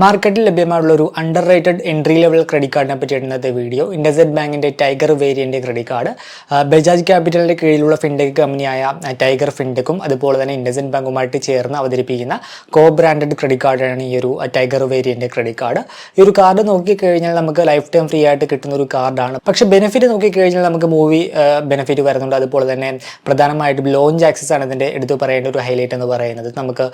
മാർക്കറ്റിൽ ലഭ്യമായുള്ള ഒരു under rated entry level credit കാർഡിനെ പറ്റി ഇന്നത്തെ വീഡിയോ ഇൻഡസെറ്റ് ബാങ്കിന്റെ tiger variant credit card Bajaj ക്യാപിറ്റലിന്റെ കീഴിലുള്ള ഫിൻടെക് കമ്പനിയായ ടൈഗർ ഫിൻടെക്കും അതുപോലെ തന്നെ ഇൻഡസെറ്റ് ബാങ്കുമായിട്ട് ചേർന്ന് അവതരിപ്പിക്കുന്ന കോ ബ്രാൻഡഡ് ക്രെഡിറ്റ് കാർഡാണ് ഈ ഒരു ടൈഗർ വേരിയന്റ് ക്രെഡിറ്റ് കാർഡ് ഈ ഒരു കാർഡ് നോക്കിക്കഴിഞ്ഞാൽ നമുക്ക് ലൈഫ് ടൈം ഫ്രീ ആയിട്ട് കിട്ടുന്ന ഒരു കാർഡാണ് പക്ഷേ ബെനിഫിറ്റ് നോക്കിക്കഴിഞ്ഞാൽ നമുക്ക് മൂവി ബെനിഫിറ്റ് വരുന്നുണ്ട്. അതുപോലെ തന്നെ പ്രധാനമായിട്ടും ലോഞ്ച് ആക്സസ് ആണ് ഇതിന്റെ എടുത്തു പറയേണ്ട ഒരു ഹൈലൈറ്റ് എന്ന് പറയുന്നത്. നമുക്ക്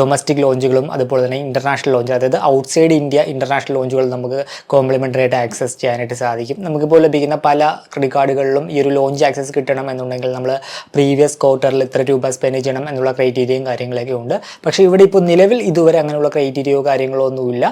ഡൊമസ്റ്റിക് ലോഞ്ചുകളും അതുപോലെ തന്നെ ഇന്റർനാഷണൽ ലോഞ്ച് അതായത് ഔട്ട്സൈഡ് ഇന്ത്യ ഇന്റർനാഷണൽ ലോഞ്ചുകൾ നമുക്ക് കോംപ്ലിമെന്ററി ആയിട്ട് ആക്സസ് ചെയ്യാനായിട്ട് സാധിക്കും. നമുക്കിപ്പോൾ ലഭിക്കുന്ന പല ക്രെഡിറ്റ് കാർഡുകളിലും ഈ ഒരു ലോഞ്ച് ആക്സസ് കിട്ടണം എന്നുണ്ടെങ്കിൽ നമ്മൾ പ്രീവിയസ് ക്വാർട്ടറിൽ ഇത്ര രൂപ സ്പെൻഡ് ചെയ്യണം എന്നുള്ള ക്രൈറ്റീരിയയും കാര്യങ്ങളൊക്കെ ഉണ്ട്. പക്ഷേ ഇവിടെ ഇപ്പോൾ നിലവിൽ ഇതുവരെ അങ്ങനെയുള്ള ക്രൈറ്റീരിയയോ കാര്യങ്ങളോ ഒന്നുമില്ല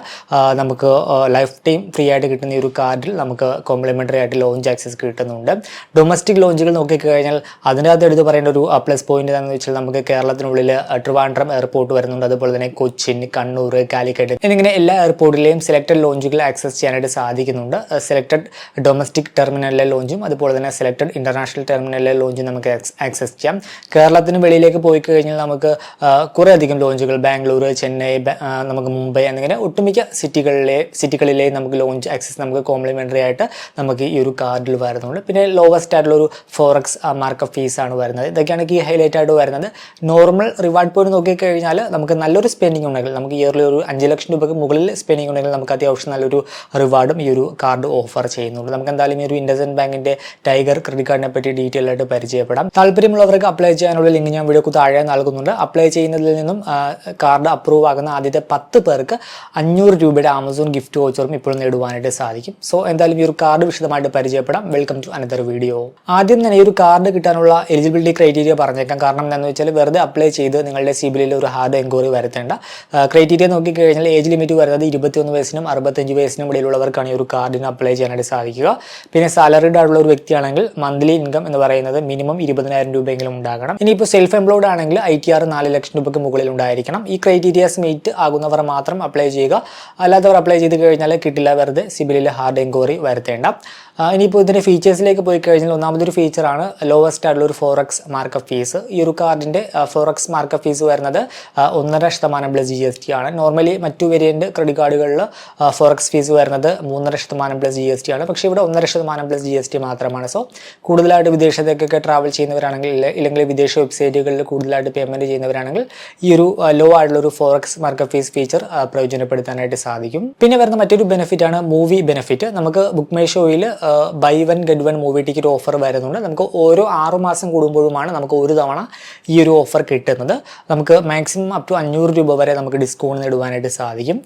നമുക്ക് ലൈഫ് ടൈം ഫ്രീ ആയിട്ട് കിട്ടുന്ന ഈ ഒരു കാർഡിൽ നമുക്ക് കോംപ്ലിമെന്ററി ആയിട്ട് ലോഞ്ച് ആക്സസ് കിട്ടുന്നുണ്ട്. ഡൊമസ്റ്റിക് ലോഞ്ചുകൾ നോക്കിക്കഴിഞ്ഞാൽ അതിനകത്ത് എടുത്ത് പറയേണ്ട ഒരു പ്ലസ് പോയിന്റ് എന്താണെന്ന് വെച്ചാൽ നമുക്ക് കേരളത്തിനുള്ളിൽ ട്രിവാൻഡ്രം എയർപോർട്ട് വരുന്നുണ്ട്. അതുപോലെ തന്നെ കൊച്ചിൻ കണ്ണൂർ കാലിക്കറ്റ് എന്നിങ്ങനെ എല്ലാ എയർപോർട്ടിലെയും സെലക്ടഡ് ലോഞ്ചുകൾ ആക്സസ് ചെയ്യാനായിട്ട് സാധിക്കുന്നുണ്ട്. സെലക്ടഡ് ഡൊമസ്റ്റിക് ടെർമിനലിലെ ലോഞ്ചും അതുപോലെ തന്നെ സെലക്ടഡ് ഇന്റർനാഷണൽ ടെർമിനലിലെ ലോഞ്ചും നമുക്ക് ആക്സസ് ചെയ്യാം. കേരളത്തിന് വെളിയിലേക്ക് പോയി കഴിഞ്ഞാൽ നമുക്ക് കുറേ അധികം ലോഞ്ചുകൾ ബാംഗ്ലൂർ ചെന്നൈ നമുക്ക് മുംബൈ എന്നിങ്ങനെ ഒട്ടുമിക്ക സിറ്റികളിലെ സിറ്റികളിലെ നമുക്ക് ലോഞ്ച് ആക്സസ് നമുക്ക് കോംപ്ലിമെന്ററി ആയിട്ട് നമുക്ക് ഈ ഒരു കാർഡിൽ വരുന്നുണ്ട്. പിന്നെ ലോവസ്റ്റ് ആയിട്ടുള്ള ഒരു ഫോറക്സ് മാർക്ക് ഓഫ് ഫീസ് ആണ് വരുന്നത്. ഇതൊക്കെയാണ് ഈ ഹൈലൈറ്റ് ആയിട്ട് വരുന്നത്. നോർമൽ റിവാർഡ് പോയിന്റ് നോക്കിക്കഴിഞ്ഞാൽ നമുക്ക് നല്ലൊരു സ്പെൻഡിങ് ഉണ്ടെങ്കിൽ നമുക്ക് ഇയർലി ഒരു അഞ്ച് ലക്ഷം രൂപയ്ക്ക് മുകളിൽ സ്പെൻഡിങ് ഉണ്ടെങ്കിൽ നമുക്ക് അത്യാവശ്യം നല്ലൊരു റിവാർഡും ഈ ഒരു കാർഡ് ഓഫർ ചെയ്യുന്നുണ്ട്. നമുക്ക് എന്തായാലും ഈ ഒരു ഇൻഡസൻ ബാങ്കിന്റെ ടൈഗർ ക്രെഡിറ്റ് കാർഡിനെ പറ്റി ഡീറ്റെയിൽ ആയിട്ട് പരിചയപ്പെടാം. താല്പര്യമുള്ളവർക്ക് അപ്ലൈ ചെയ്യാനുള്ള ലിങ്ക് ഞാൻ വീഡിയോക്ക് താഴെ നൽകുന്നുണ്ട്. അപ്ലൈ ചെയ്യുന്നതിൽ നിന്നും കാർഡ് അപ്രൂവ് ആകുന്ന ആദ്യത്തെ പത്ത് പേർക്ക് അഞ്ഞൂറ് രൂപയുടെ ആമസോൺ ഗിഫ്റ്റ് വോച്ചറും ഇപ്പോൾ നേടുവാനായിട്ട് സാധിക്കും. സോ എന്തായാലും ഈ ഒരു കാർഡ് വിശദമായിട്ട് പരിചയപ്പെടാം. വെൽക്കം ടു അനദർ വീഡിയോ ആദ്യം തന്നെ ഈ ഒരു കാർഡ് കിട്ടാനുള്ള എലിജിബിലിറ്റി ക്രൈറ്റീരിയ പറഞ്ഞേക്കാം. കാരണം എന്താണെന്ന് വെച്ചാൽ വെറുതെ അപ്ലൈ ചെയ്ത് നിങ്ങളുടെ സിബിലിൽ ഒരു ഹാർഡ് എൻക്വയറി വരുത്തേണ്ട. ക്രൈറ്റീരിയ നോക്കി കഴിഞ്ഞാൽ ഏജ് ലിമിറ്റ് വരുന്നത് ഇരുപത്തിയൊന്ന് വയസ്സിനും അറുപത്തഞ്ച് വയസ്സിനും ഇടയിലുള്ളവർക്കാണ് ഈ ഒരു കാർഡിന് അപ്ലൈ ചെയ്യാനായിട്ട് സാധിക്കുക. പിന്നെ സാലറിഡ് ആയിട്ടുള്ള ഒരു വ്യക്തിയാണെങ്കിൽ മന്ത്ലി ഇൻകം എന്ന് പറയുന്നത് മിനിമം ഇരുപതിനായിരം രൂപയെങ്കിലും ഉണ്ടാകണം. ഇനിയിപ്പോൾ സെൽഫ് എംപ്ലോയ്ഡ് ആണെങ്കിൽ ഐ ടി ആർ നാല് ലക്ഷം രൂപയ്ക്ക് മുകളിൽ ഉണ്ടായിരിക്കണം. ഈ ക്രൈറ്റീരിയാസ് മീറ്റ് ആകുന്നവർ മാത്രം അപ്ലൈ ചെയ്യുക. അല്ലാത്തവർ അപ്ലൈ ചെയ്ത് കഴിഞ്ഞാൽ കിട്ടില്ല വെറുതെ സിബിലിൽ ഹാർഡ് എൻക്വയറി വരുത്തേണ്ട. ഇനിയിപ്പോൾ ഇതിന്റെ ഫീച്ചേഴ്സിലേക്ക് പോയി കഴിഞ്ഞാൽ ഒന്നാമതൊരു ഫീച്ചറാണ് ലോവസ്റ്റ് ആയിട്ടുള്ള ഒരു ഫോറക്സ് മാർക്കപ്പ് ഫീസ് ഈ ഒരു കാർഡിന്റെ ഫോറക്സ് മാർക്കപ്പ് ഫീസ് വരുന്നത് ഒന്നര ശതമാനം പ്ലസ് ജി എസ് ടി ആണ്. നോർമലി മറ്റു വേരിയന്റ് ക്രെഡിറ്റ് കാർഡുകളിൽ ഫോറക്സ് ഫീസ് വരുന്നത് മൂന്നര ശതമാനം പ്ലസ് ജി എസ് ടി ആണ്. പക്ഷേ ഇവിടെ ഒന്നര ശതമാനം പ്ലസ് ജി എസ് ടി മാത്രമാണ്. സോ കൂടുതലായിട്ട് വിദേശത്തേക്കൊക്കെ ട്രാവൽ ചെയ്യുന്നവരാണെങ്കിൽ ഇല്ല- ഇല്ലെങ്കിൽ വിദേശ വെബ്സൈറ്റുകളിൽ കൂടുതലായിട്ട് പേയ്മെന്റ് ചെയ്യുന്നവരാണെങ്കിൽ ഈ ഒരു ലോ ആയിട്ടുള്ള ഒരു ഫോറക്സ് മാർക്കപ്പ് ഫീസ് ഫീച്ചർ പ്രയോജനപ്പെടുത്താനായിട്ട് സാധിക്കും. പിന്നെ വരുന്ന മറ്റൊരു ബെനിഫിറ്റ് ആണ് മൂവി ബെനിഫിറ്റ് നമുക്ക് ബുക്ക് മൈ ഷോയിൽ buy one get one movie ticket offer വരുന്നുണ്ട്. നമുക്ക് ഓരോ ആറു മാസം കൂടുമ്പോഴുമാണ് നമുക്ക് ഒരു തവണ ഈ ഒരു ഓഫർ കിട്ടുന്നത്. നമുക്ക് മാക്സിമം അപ് ടു അഞ്ഞൂറ് രൂപ വരെ നമുക്ക് ഡിസ്കൗണ്ട് നേടുവാനായിട്ട് സാധിക്കും.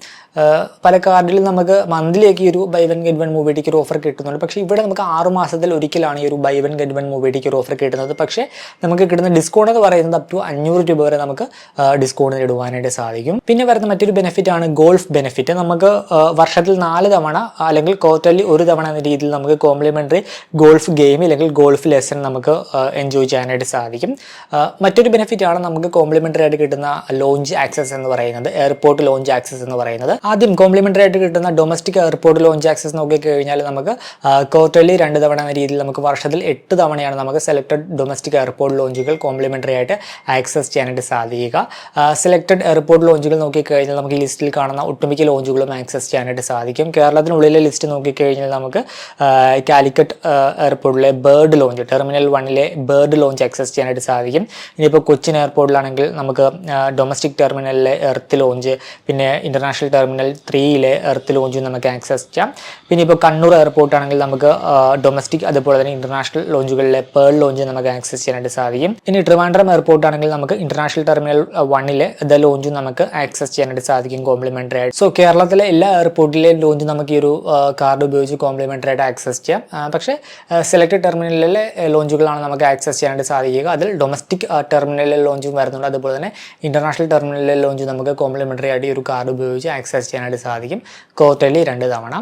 പല കാർഡിൽ നമുക്ക് മന്ത്ലിയൊക്കെ ഈ ഒരു buy one get one movie ticket offer കിട്ടുന്നുണ്ട്. പക്ഷേ ഇവിടെ നമുക്ക് ആറു മാസത്തിൽ ഒരിക്കലാണ് ഈ ഒരു buy one get one movie ticket offer കിട്ടുന്നത്. പക്ഷേ നമുക്ക് കിട്ടുന്ന ഡിസ്കൗണ്ട് എന്ന് പറയുന്നത് അപ് ടു അഞ്ഞൂറ് രൂപ വരെ നമുക്ക് ഡിസ്കൗണ്ട് നേടുവാനായിട്ട് സാധിക്കും. പിന്നെ വരുന്ന മറ്റൊരു ബെനിഫിറ്റ് ആണ് ഗോൾഫ് ബെനിഫിറ്റ് നമുക്ക് വർഷത്തിൽ നാല് തവണ അല്ലെങ്കിൽ ക്വാർട്ടർലി ഒരു തവണ എന്ന രീതിയിൽ നമുക്ക് കോംപ്ലിമെന്ററി ഗോൾഫ് ഗെയിം അല്ലെങ്കിൽ ഗോൾഫ് ലെസൺ നമുക്ക് എൻജോയ് ചെയ്യാനായിട്ട് സാധിക്കും. മറ്റൊരു ബെനിഫിറ്റ് ആണ് നമുക്ക് കോംപ്ലിമെന്ററി ആയിട്ട് കിട്ടുന്ന ലോഞ്ച് ആക്സസ് എന്ന് പറയുന്നത്. എയർപോർട്ട് ലോഞ്ച് ആക്സസ് എന്ന് പറയുന്നത്. ആദ്യം കോംപ്ലിമെന്ററി ആയിട്ട് കിട്ടുന്ന ഡൊമസ്റ്റിക് എയർപോർട്ട് ലോഞ്ച് ആക്സസ് നോക്കിക്കഴിഞ്ഞാൽ നമുക്ക് ക്വാർട്ടർലി രണ്ട് തവണ എന്ന രീതിയിൽ നമുക്ക് വർഷത്തിൽ എട്ട് തവണയാണ് നമുക്ക് സെലക്ടഡ് ഡൊമസ്റ്റിക് എയർപോർട്ട് ലോഞ്ചുകൾ കോംപ്ലിമെന്ററി ആയിട്ട് ആക്സസ് ചെയ്യാനായിട്ട് സാധിക്കുക. സെലക്ടഡ് എയർപോർട്ട് ലോഞ്ചുകൾ നോക്കിക്കഴിഞ്ഞാൽ നമുക്ക് ലിസ്റ്റിൽ കാണുന്ന ഒട്ടുമിക്ക ലോഞ്ചുകളും ആക്സസ് ചെയ്യാനായിട്ട് സാധിക്കും. കേരളത്തിനുള്ളിലെ ലിസ്റ്റ് നോക്കിക്കഴിഞ്ഞാൽ നമുക്ക് കാലിക്കറ്റ് എയർപോർട്ടിലെ ബേർഡ് ലോഞ്ച് ടെർമിനൽ വണ്ണിലെ ബേർഡ് ലോഞ്ച് ആക്സസ് ചെയ്യാനായിട്ട് സാധിക്കും. ഇനിയിപ്പോൾ കൊച്ചിൻ എയർപോർട്ടിലാണെങ്കിൽ നമുക്ക് ഡൊമസ്റ്റിക് ടെർമിനലിലെ എർത്ത് ലോഞ്ച് പിന്നെ ഇന്റർനാഷണൽ ടെർമിനൽ ത്രീയിലെ എർത്ത് ലോഞ്ചും നമുക്ക് ആക്സസ് ചെയ്യാം. പിന്നെ ഇപ്പോൾ കണ്ണൂർ എയർപോർട്ട് ആണെങ്കിൽ നമുക്ക് ഡൊമസ്റ്റിക് അതുപോലെ തന്നെ ഇന്റർനാഷണൽ ലോഞ്ചുകളിലെ പേൾ ലോഞ്ച് നമുക്ക് ആക്സസ് ചെയ്യാനായിട്ട് സാധിക്കും. ഇനി ട്രിവാൻഡ്രം എയർപോർട്ട് ആണെങ്കിൽ നമുക്ക് ഇന്റർനാഷണൽ ടെർമിനൽ വണ്ണിലെ ദ ലോഞ്ചും നമുക്ക് ആക്സസ് ചെയ്യാനായിട്ട് സാധിക്കും കോംപ്ലിമെന്ററി ആയിട്ട്. സോ കേരളത്തിലെ എല്ലാ എയർപോർട്ടിലെയും ലോഞ്ച് നമുക്ക് ഈ ഒരു കാർഡ് ഉപയോഗിച്ച് കോംപ്ലിമെന്ററി ആയിട്ട് ആക്സസ് ചെയ്യാം. പക്ഷേ സെലക്ട് ടെർമിനലിലെ ലോഞ്ചുകളാണ് നമുക്ക് ആക്സസ് ചെയ്യാനായിട്ട് സാധിക്കുക. അതിൽ ഡൊമസ്റ്റിക് ടെർമിനലിലെ ലോഞ്ചും വരുന്നുണ്ട്. അതുപോലെ തന്നെ ഇന്റർനാഷണൽ ടെർമിനലിലെ ലോഞ്ച് നമുക്ക് കോംപ്ലിമെന്ററി ആയിട്ട് ഈ ഒരു കാർഡ് ഉപയോഗിച്ച് ആക്സസ് ചെയ്യാനായിട്ട് സാധിക്കും. ക്വാർട്ടർലി രണ്ട് തവണ.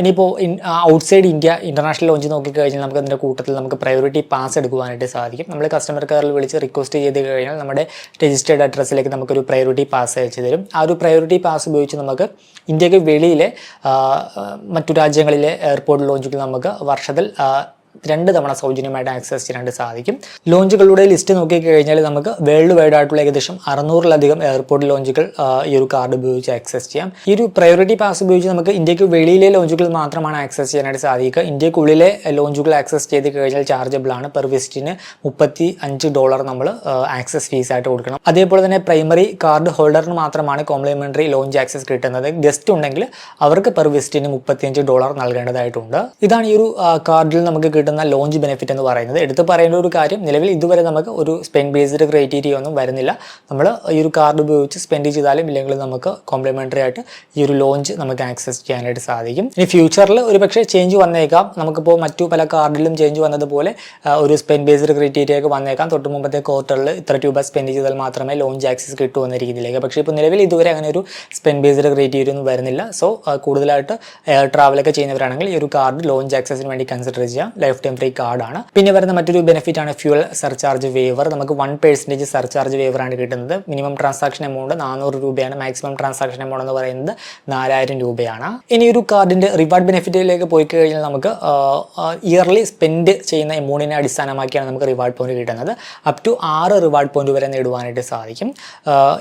ഇനിയിപ്പോൾ out outside India international lounge നോക്കിക്കഴിഞ്ഞാൽ നമുക്ക് അതിന്റെ കൂട്ടത്തിൽ നമുക്ക് പ്രയോറിറ്റി പാസ് എടുക്കുവാനായിട്ട് സാധിക്കും. നമ്മൾ കസ്റ്റമർ കെയറിൽ വിളിച്ച് റിക്വസ്റ്റ് ചെയ്ത് കഴിഞ്ഞാൽ നമ്മുടെ രജിസ്റ്റേർഡ് അഡ്രസ്സിലേക്ക് നമുക്കൊരു പ്രയോറിറ്റി പാസ് അയച്ചു തരും. ആ ഒരു പ്രയോറിറ്റി പാസ് ഉപയോഗിച്ച് നമുക്ക് ഇന്ത്യയ്ക്ക് വെളിയിലെ മറ്റു രാജ്യങ്ങളിലെ എയർപോർട്ട് ലോഞ്ചുകൾ നമുക്ക് വർഷത്തിൽ രണ്ട് തവണ സൗജന്യമായിട്ട് ആക്സസ് ചെയ്യാനായിട്ട് സാധിക്കും. ലോഞ്ചുകളുടെ ലിസ്റ്റ് നോക്കി കഴിഞ്ഞാൽ നമുക്ക് വേൾഡ് വൈഡ് ആയിട്ടുള്ള ഏകദേശം അറുന്നൂറിലധികം എയർപോർട്ട് ലോഞ്ചുകൾ ഈ ഒരു കാർഡ് ഉപയോഗിച്ച് ആക്സസ് ചെയ്യാം. ഈ ഒരു പ്രയോറിറ്റി പാസ് ഉപയോഗിച്ച് നമുക്ക് ഇന്ത്യയ്ക്ക് വെളിയിലെ ലോഞ്ചുകൾ മാത്രമാണ് ആക്സസ് ചെയ്യാനായിട്ട് സാധിക്കുക. ഇന്ത്യക്കുള്ളിലെ ലോഞ്ചുകൾ ആക്സസ് ചെയ്ത് കഴിഞ്ഞാൽ ചാർജബിൾ ആണ്. പെർ വിസിറ്റിന് മുപ്പത്തി അഞ്ച് ഡോളർ നമ്മൾ ആക്സസ് ഫീസ് ആയിട്ട് കൊടുക്കണം. അതേപോലെ തന്നെ പ്രൈമറി കാർഡ് ഹോൾഡറിന് മാത്രമാണ് കോംപ്ലിമെന്ററി ലോഞ്ച് ആക്സസ് കിട്ടുന്നത്. ഗസ്റ്റ് ഉണ്ടെങ്കിൽ അവർക്ക് പെർ വിസിറ്റിന് മുപ്പത്തിയഞ്ച് ഡോളർ നൽകേണ്ടതായിട്ടുണ്ട്. ഇതാണ് ഈ ഒരു കാർഡിൽ നമുക്ക് കിട്ടുന്ന ലോഞ്ച് ബെനിഫിറ്റ് എന്ന് പറയുന്നത്. എടുത്ത് പറയേണ്ട ഒരു കാര്യം നിലവിൽ ഇതുവരെ നമുക്ക് ഒരു സ്പെൻഡ് ബേസ്ഡ് ക്രൈറ്റീരിയ ഒന്നും വരുന്നില്ല. നമ്മൾ ഈ ഒരു കാർഡ് ഉപയോഗിച്ച് സ്പെൻഡ് ചെയ്താലും ഇല്ലെങ്കിൽ നമുക്ക് കോംപ്ലിമെന്ററി ആയിട്ട് ഈ ഒരു ലോഞ്ച് നമുക്ക് ആക്സസ് ചെയ്യാനായിട്ട് സാധിക്കും. ഇനി ഫ്യൂച്ചറിൽ ഒരു പക്ഷേ ചേഞ്ച് വന്നേക്കാം. നമുക്കിപ്പോൾ മറ്റു പല കാർഡിലും ചേഞ്ച് വന്നതുപോലെ ഒരു സ്പെൻഡ് ബേസ്ഡ് ക്രൈറ്റീരിയ ഒക്കെ വന്നേക്കാം. തൊട്ട് മുമ്പത്തെ ക്വാർട്ടറിൽ ഇത്ര രൂപ സ്പെൻഡ് ചെയ്താൽ മാത്രമേ ലോഞ്ച് ആക്സസ് കിട്ടൂ എന്ന രീതിയിലേക്ക്. പക്ഷേ ഇപ്പോൾ നിലവിൽ ഇതുവരെ അങ്ങനെ ഒരു സ്പെൻഡ് ബേസ്ഡ് ക്രൈറ്റീരിയ ഒന്നും വരുന്നില്ല. സോ കൂടുതലായിട്ട് ട്രാവലൊക്കെ ചെയ്യുന്നവരാണെങ്കിൽ ഈ ഒരു കാർഡ് ലോഞ്ച് ആക്സസിന് വേണ്ടി കൺസിഡർ ചെയ്യാം. ലൈഫ് ടൈം ഫ്രീ കാർഡാണ് പിന്നെ വരുന്ന മറ്റൊരു ബെനിഫിറ്റ് ആണ് ഫ്യൂൽ സർചാർജ് വേവർ നമുക്ക് വൺ പെർസെന്റേജ് സർചാർജ് വേവർ ആണ് കിട്ടുന്നത്. മിനിമം ട്രാൻസാക്ഷൻ എമൗണ്ട് നാനൂറ് രൂപയാണ്. മാക്സിമം ട്രാൻസാക്ഷൻ എമൗണ്ട് എന്ന് പറയുന്നത് നാലായിരം രൂപയാണ്. ഇനി ഒരു കാർഡിന്റെ റിവാർഡ് ബെനിഫിറ്റിലേക്ക് പോയി കഴിഞ്ഞാൽ നമുക്ക് ഇയർലി സ്പെൻഡ് ചെയ്യുന്ന എമൗണ്ടിനെ അടിസ്ഥാനമാക്കിയാണ് നമുക്ക് റിവാർഡ് പോയിന്റ് കിട്ടുന്നത്. അപ് ടു ആറ് റിവാർഡ് പോയിന്റ് വരെ നേടുവാനായിട്ട് സാധിക്കും.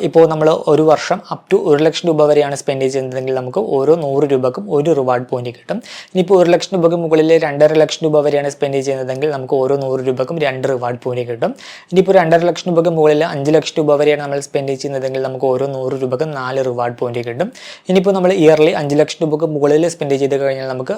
ഇപ്പോൾ നമ്മൾ ഒരു വർഷം അപ് ടു ഒരു ലക്ഷം രൂപ വരെയാണ് സ്പെൻഡ് ചെയ്യുന്നതെങ്കിൽ നമുക്ക് ഓരോ നൂറ് രൂപക്കും ഒരു റിവാർഡ് പോയിന്റ് കിട്ടും. ഇനിയിപ്പോൾ ഒരു ലക്ഷം രൂപക്ക് മുകളിൽ രണ്ടര ലക്ഷം രൂപ വരെയാണ് സ്പെൻഡ് ചെയ്യുന്നതെങ്കിൽ നമുക്ക് ഓരോ നൂറ് രൂപക്കും രണ്ട് റിവാർഡ് പോയിന്റ് കിട്ടും. ഇനിയിപ്പോൾ രണ്ടര ലക്ഷം രൂപക്ക് മുകളിൽ അഞ്ച് ലക്ഷം രൂപ വരെയാണ് നമ്മൾ സ്പെൻഡ് ചെയ്യുന്നതെങ്കിൽ നമുക്ക് ഓരോ നൂറ് രൂപക്കും നാല് റിവാർഡ് പോയിന്റ് കിട്ടും. ഇനിയിപ്പോൾ നമ്മൾ ഇയർലി അഞ്ച് ലക്ഷം രൂപക്ക് മുകളിൽ സ്പെൻഡ് ചെയ്ത് കഴിഞ്ഞാൽ നമുക്ക്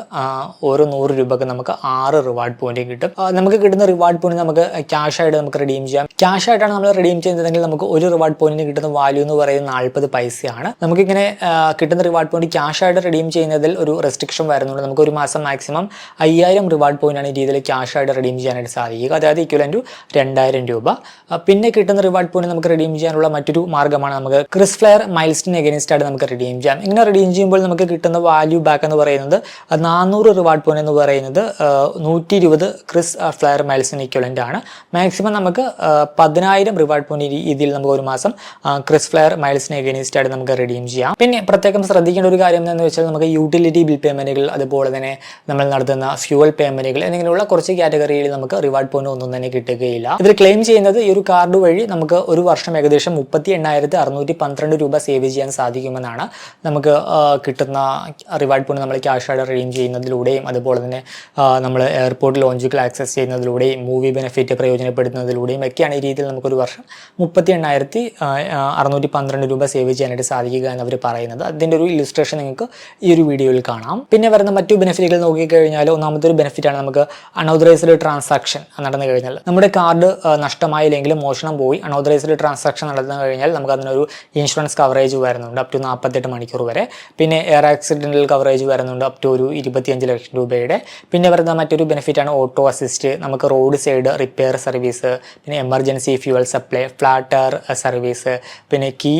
ഓരോ നൂറ് രൂപക്ക് നമുക്ക് ആറ് റിവാർഡ് പോയിന്റ് കിട്ടും. നമുക്ക് കിട്ടുന്ന റിവാർഡ് പോയിന്റ് നമുക്ക് ക്യാഷ് ആയിട്ട് നമുക്ക് റിഡീം ചെയ്യാം. ക്യാഷ് ആയിട്ടാണ് നമ്മൾ റിഡീം ചെയ്യുന്നതെങ്കിൽ നമുക്ക് ഒരു റിവാർഡ് പോയിന്റിന് കിട്ടുന്ന വാല്യൂ എന്ന് പറയുന്നത് നാൽപ്പത് പൈസയാണ്. നമുക്കിങ്ങനെ കിട്ടുന്ന റിവാർഡ് പോയിന്റ് ക്യാഷ് ആയിട്ട് റിഡീം ചെയ്യുന്നതിൽ ഒരു റെസ്ട്രിക്ഷൻ വരുന്നുണ്ട് നമുക്ക് ഒരു മാസം മാക്സിമം അയ്യായിരം റിവാർഡ് പോയിന്റ് ആണ് രീതിയിൽ ക്യാഷായിട്ട് റിഡീം ചെയ്യാനായിട്ട് സാധിക്കുക അതായത് ഇക്വലൻ ടു രണ്ടായിരം രൂപ. പിന്നെ കിട്ടുന്ന റിവാർഡ് പോയിന്റ് നമുക്ക് റിഡീം ചെയ്യാനുള്ള മറ്റൊരു മാർഗമാണ് നമുക്ക് ക്രിസ് ഫ്ലെയർ മൈൽസ്റ്റിന് എഗനിസ്റ്റ് ആയിട്ട് നമുക്ക് റിഡീം ചെയ്യാം. ഇങ്ങനെ റിഡീം ചെയ്യുമ്പോൾ നമുക്ക് കിട്ടുന്ന വാല്യൂ ബാക്ക് എന്ന് പറയുന്നത് നാനൂറ് റിവാർഡ് പോയിന്റ് എന്ന് പറയുന്നത് നൂറ്റി ഇരുപത് ക്രിസ് ഫ്ലെയർ മൈൽസിന് ഇക്വലന്റ് ആണ്. മാക്സിമം നമുക്ക് പതിനായിരം റിവാർഡ് പോയിന്റ് ഇതിൽ നമുക്ക് ഒരു മാസം ക്രിസ് ഫ്ലെയർ മൈൽസിന് എഗനിസ്റ്റ് ആയിട്ട് നമുക്ക് റിഡീം ചെയ്യാം. പിന്നെ പ്രത്യേകം ശ്രദ്ധിക്കേണ്ട ഒരു കാര്യം എന്ന് വെച്ചാൽ നമുക്ക് യൂട്ടിലിറ്റി ബിൽ പേയ്മെന്റുകൾ അതുപോലെ തന്നെ നമ്മൾ നടത്തുന്ന ഫ്യൂവൽ പേയ്മെന്റുകൾ എന്നിങ്ങനെയുള്ള കുറച്ച് കാറ്റഗറിയിൽ നമുക്ക് റിവാർഡ് പോയിന്റ് ഒന്നും തന്നെ കിട്ടുകയില്ല. ഇവർ ക്ലെയിം ചെയ്യുന്നത് ഈ ഒരു കാർഡ് വഴി നമുക്ക് ഒരു വർഷം ഏകദേശം മുപ്പത്തി എണ്ണായിരത്തി അറുന്നൂറ്റി പന്ത്രണ്ട് രൂപ സേവ് ചെയ്യാൻ സാധിക്കുമെന്നാണ് നമുക്ക് കിട്ടുന്ന റിവാർഡ് പോയിന്റ് നമ്മൾ ക്യാഷ് ആയിട്ട് റീം ചെയ്യുന്നതിലൂടെയും അതുപോലെ തന്നെ നമ്മൾ എയർപോർട്ട് ലോഞ്ചുകൾ ആക്സസ് ചെയ്യുന്നതിലൂടെയും മൂവി ബെനിഫിറ്റ് പ്രയോജനപ്പെടുത്തുന്നതിലൂടെയും ഒക്കെയാണ് ഈ രീതിയിൽ നമുക്കൊരു വർഷം മുപ്പത്തി എണ്ണായിരത്തി അറുന്നൂറ്റി പന്ത്രണ്ട് രൂപ സേവ് ചെയ്യാനായിട്ട് സാധിക്കുക എന്ന് അവർ പറയുന്നത്. അതിന്റെ ഒരു ഇലിസ്ട്രേഷൻ നിങ്ങൾക്ക് ഈ ഒരു വീഡിയോയിൽ കാണാം. പിന്നെ വരുന്ന മറ്റു ബെനിഫിറ്റുകൾ നോക്കിക്കഴിഞ്ഞാൽ ഒന്നാമത്തെ ഒരു ബെനിഫിറ്റാണ് നമുക്ക് അൺഓതറൈസ്ഡ് ട്രാൻസാക്ഷൻ നടന്നു കഴിഞ്ഞാൽ. നമ്മുടെ കാർഡ് നഷ്ടമായില്ലെങ്കിലും മോഷണം പോയി. അൺഓതറൈസ്ഡ് ട്രാൻസാക്ഷൻ നടന്നു കഴിഞ്ഞാൽ നമുക്ക് അതിനൊരു ഇൻഷുറൻസ് കവറേജ് വരുന്നുണ്ട്. അപ് ടു നാൽപ്പത്തെട്ട് മണിക്കൂർ വരെ. പിന്നെ എയർ ആക്സിഡന്റൽ കവറേജ് വരുന്നുണ്ട്. അപ് ടു ഒരു ഇരുപത്തിയഞ്ച് ലക്ഷം രൂപയുടെ. പിന്നെ വരുന്ന മറ്റൊരു ബെനിഫിറ്റാണ് ഓട്ടോ അസിസ്റ്റ് നമുക്ക് റോഡ് സൈഡ് റിപ്പയർ സർവീസ് പിന്നെ emergency fuel supply flat tyre service പിന്നെ കീ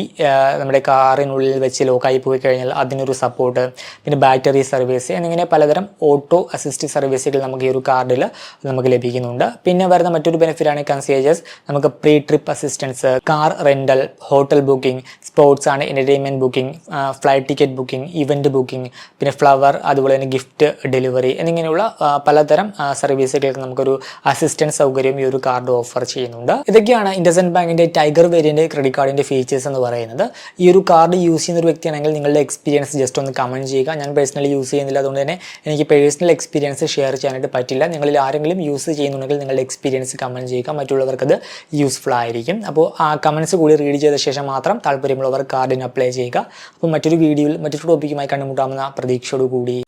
നമ്മുടെ കാറിനുള്ളിൽ വെച്ച് ലോക്കായി പോയി കഴിഞ്ഞാൽ അതിനൊരു സപ്പോർട്ട് പിന്നെ ബാറ്ററി സർവീസ് എന്നിങ്ങനെ പലതരം ഓട്ടോ അസിസ്റ്റ് സർവീസുകൾ നമുക്ക് ഈ ഒരു കാർഡിൽ നമുക്ക് ലഭിക്കുന്നുണ്ട്. പിന്നെ വരുന്ന മറ്റൊരു ബെനിഫിറ്റാണ് കൺസിയേജസ് നമുക്ക് pre trip assistance car rental hotel booking sports ആണ് entertainment booking flight ticket booking event booking പിന്നെ ഫ്ലവർ അതുപോലെ തന്നെ ഗിഫ്റ്റ് ഡെലിവറി എന്നിങ്ങനെയുള്ള പലതരം സർവീസുകൾക്ക് നമുക്കൊരു അസിസ്റ്റൻസ് സൗകര്യം ഈ ഒരു കാർഡ് ഓഫർ ചെയ്യുന്നുണ്ട്. ഇതൊക്കെയാണ് ഇൻഡസൻ ബാങ്കിന്റെ ടൈഗർ വേരിയന്റ് ക്രെഡിറ്റ് കാർഡിന്റെ ഫീച്ചേഴ്സ് എന്ന് പറയുന്നത്. ഈ ഒരു കാർഡ് യൂസ് ചെയ്യുന്ന ഒരു വ്യക്തിയാണെങ്കിൽ നിങ്ങളുടെ എക്സ്പീരിയൻസ് ജസ്റ്റ് ഒന്ന് കമന്റ് ചെയ്യുക. ഞാൻ പേഴ്സണലി യൂസ് ചെയ്യുന്നില്ല. അതുകൊണ്ട് തന്നെ എനിക്ക് പേഴ്സണൽ എക്സ്പീരിയൻസ് ഷെയർ ചെയ്യാനായിട്ട് പറ്റില്ല. നിങ്ങളിൽ ആരെങ്കിലും യൂസ് ചെയ്യുന്നുണ്ടെങ്കിൽ നിങ്ങളുടെ എക്സ്പീരിയൻസ് കമന്റ് ചെയ്യുക. മറ്റുള്ളവർക്ക് അത് യൂസ്ഫുൾ ആയിരിക്കും. അപ്പോൾ ആ കമൻസ് കൂടി റീഡ് ചെയ്ത ശേഷം മാത്രം താല്പര്യമുള്ളവർ കാർഡിന് അപ്ലൈ ചെയ്യുക. അപ്പോൾ മറ്റൊരു വീഡിയോയിൽ മറ്റൊരു ടോപ്പിക്കുമായി കണ്ടുമുട്ടാമെന്ന പ്രതീക്ഷയോടുകൂടി.